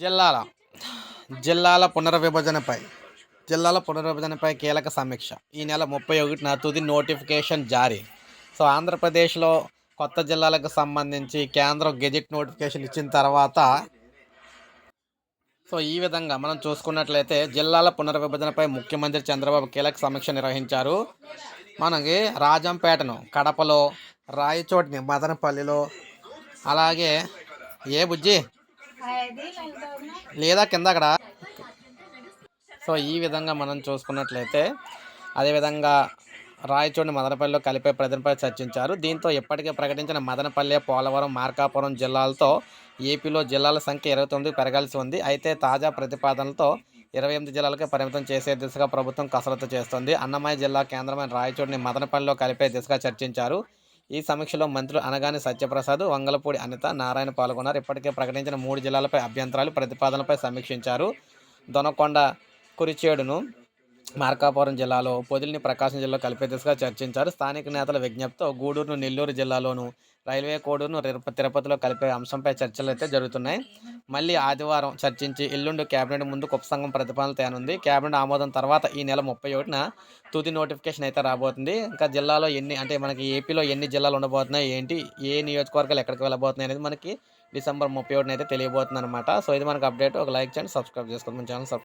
జిల్లాల జిల్లాల పునర్విభజనపై జిల్లాల పునర్విభజనపై కీలక సమీక్ష. ఈ నెల ముప్పై ఒకటిన తుది నోటిఫికేషన్ జారీ. సో ఆంధ్రప్రదేశ్లో కొత్త జిల్లాలకు సంబంధించి కేంద్రం గెజిట్ నోటిఫికేషన్ ఇచ్చిన తర్వాత సో ఈ విధంగా మనం చూసుకున్నట్లయితే జిల్లాల పునర్విభజనపై ముఖ్యమంత్రి చంద్రబాబు కీలక సమీక్ష నిర్వహించారు. మనకి రాజంపేటను కడపలో రాయచోటిని మదనపల్లిలో అలాగే ఏ బుజ్జి? లేదా కింద అక్కడ సో ఈ విధంగా మనం చూసుకున్నట్లయితే అదేవిధంగా రాయచోడిని మదనపల్లిలో కలిపే ప్రజలపై చర్చించారు. దీంతో ఇప్పటికే ప్రకటించిన మదనపల్లి పోలవరం మార్కాపురం జిల్లాలతో ఏపీలో జిల్లాల సంఖ్య ఇరవై తొమ్మిది పెరగాల్సి ఉంది. అయితే తాజా ప్రతిపాదనలతో ఇరవై ఎనిమిది జిల్లాలకే పరిమితం చేసే దిశగా ప్రభుత్వం కసరత్తు చేస్తుంది. అన్నమయ్య జిల్లా కేంద్రమైన రాయచూడిని మదనపల్లిలో కలిపే దిశగా చర్చించారు. ఈ సమీక్షలో మంత్రులు అనగాని సత్యప్రసాద్ వంగలపూడి అనిత నారాయణ పాల్గొన్నారు. ఇప్పటికే ప్రకటించిన మూడు జిల్లాలపై అభ్యంతరాలు ప్రతిపాదనలపై సమీక్షించారు. దొనకొండ కురిచేడును మార్కాపురం జిల్లాలో పొదిలిని ప్రకాశం జిల్లాలో కలిపే దిశగా చర్చించారు. స్థానిక నేతల విజ్ఞప్తితో గూడూరును నెల్లూరు జిల్లాలోను రైల్వే కోడూరును తిరుపతిలో కలిపే అంశంపై చర్చలు అయితే జరుగుతున్నాయి. మళ్ళీ ఆదివారం చర్చించి ఎల్లుండి కేబినెట్ ముందు ఉపసంఘం ప్రతిపాదన తేనుంది. కేబినెట్ ఆమోదం తర్వాత ఈ నెల ముప్పై ఒకటిన తుది నోటిఫికేషన్ అయితే రాబోతుంది. ఇంకా జిల్లాలో ఎన్ని అంటే మనకి ఏపీలో ఎన్ని జిల్లాలు ఉండబోతున్నాయి ఏంటి ఏ నియోజకవర్గాలు ఎక్కడికి వెళ్ళబోతున్నాయి అనేది మనకి డిసెంబర్ ముప్పై ఒకటిన అయితే తెలియబోతుంది అనమాట సో ఇది మనకి అప్డేట్. ఒక లైక్ చేయండి సబ్స్క్రైబ్ చేసుకోండి. మన ఛానల్ సబ్స్క్రైబ్